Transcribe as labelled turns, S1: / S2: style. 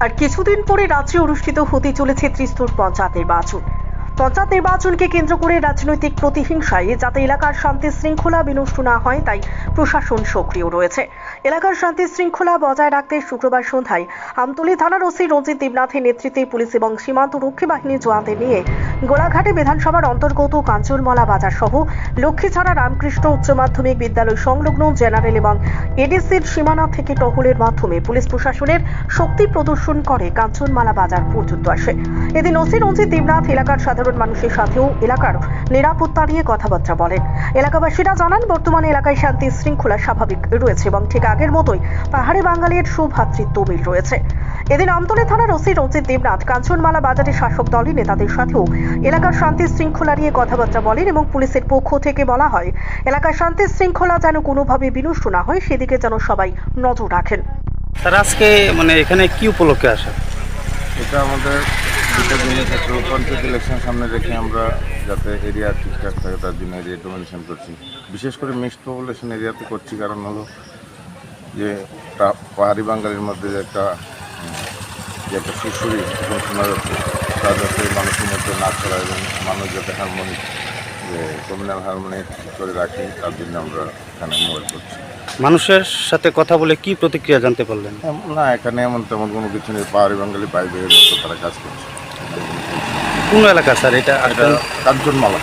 S1: আর কিছুদিন পরে রাজ্যে অনুষ্ঠিত হতে চলেছে ত্রিস্তর পঞ্চায়েত নির্বাচন পঞ্চায়েত নির্বাচনকে কেন্দ্র করে রাজনৈতিক প্রতিহিংসায় যাতে এলাকার শান্তি শৃঙ্খলা বিনষ্ট না হয়, তাই প্রশাসন সক্রিয় রয়েছে। এলাকার শান্তি শৃঙ্খলা বজায় রাখতে শুক্রবার সন্ধ্যায় আমতলী থানার ওসি রঞ্জিত দেবনাথের নেতৃত্বে পুলিশ এবং সীমান্ত রক্ষী বাহিনীর জওয়ানদের নিয়ে গোলাঘাটে বিধানসভার অন্তর্গত কাঞ্চনমালা বাজার সহ লক্ষ্মীছড়া রামকৃষ্ণ উচ্চ মাধ্যমিক বিদ্যালয় সংলগ্ন জেনারেল এবং এডিসির সীমানা থেকে টহলের মাধ্যমে পুলিশ প্রশাসনের শক্তি প্রদর্শন করে কাঞ্চনমালা বাজার পর্যন্ত আসে। এদিন ওসি রঞ্জিত দেবনাথ এলাকার সাধারণ মানুষের সাথেও এলাকার নিরাপত্তা নিয়ে কথাবার্তা বলেন। এলাকাবাসীরা জানান বর্তমানে এলাকায় শান্তি শৃঙ্খলা স্বাভাবিক রয়েছে এবং ঠিক আগের মতোই পাহাড়ি বাঙালির সুভাতৃত্ব মিল রয়েছে। এদিন আমতলী থানার ওসি রঞ্জিত দেবনাথ কাঞ্চনমালা বাজারের শাসক দলের নেতাদের সাথেও এলাকার শান্তি শৃঙ্খলা নিয়ে কথাবার্তা বলেন এবং পুলিশের পক্ষ থেকে বলা হয় এলাকার শান্তি শৃঙ্খলা যেন কোনোভাবে বিনষ্ট না হয় সেদিকে যেন সবাই নজর রাখেন।
S2: স্যার আজকে মানে এখানে কি উপলক্ষে আসা?
S3: এটা আমাদের দুটো দিনের ক্ষেত্রে পঞ্চায়েত ইলেকশন সামনে রেখে আমরা যাতে এরিয়া ঠিকঠাক থাকে তার জন্য এরিয়া ডোমিনেশন করছি। বিশেষ করে মিক্সড পপুলেশন এরিয়াতে করছি কারণ হলো যে পাহাড়ি বাঙালির মধ্যে যে একটা যে একটা এখন শোনা যাচ্ছে তা যাতে মানুষের মধ্যে না ছড়া এবং মানুষ যাতে হারমোনিক যে কমিউনাল হারমোনি করে রাখি তার জন্য আমরা এখানে মোবাইল করছি।
S2: মানুষের সাথে কথা বলে কি প্রতিক্রিয়া জানতে পারলেন?
S3: না এখানে এমন তেমন কোনো কিছু নেই। পাহাড়ি বাঙালি বাইরে মতো তারা কাজ করছে।
S2: কোন এলাকা স্যার?
S3: এটা কাঞ্চনমালা।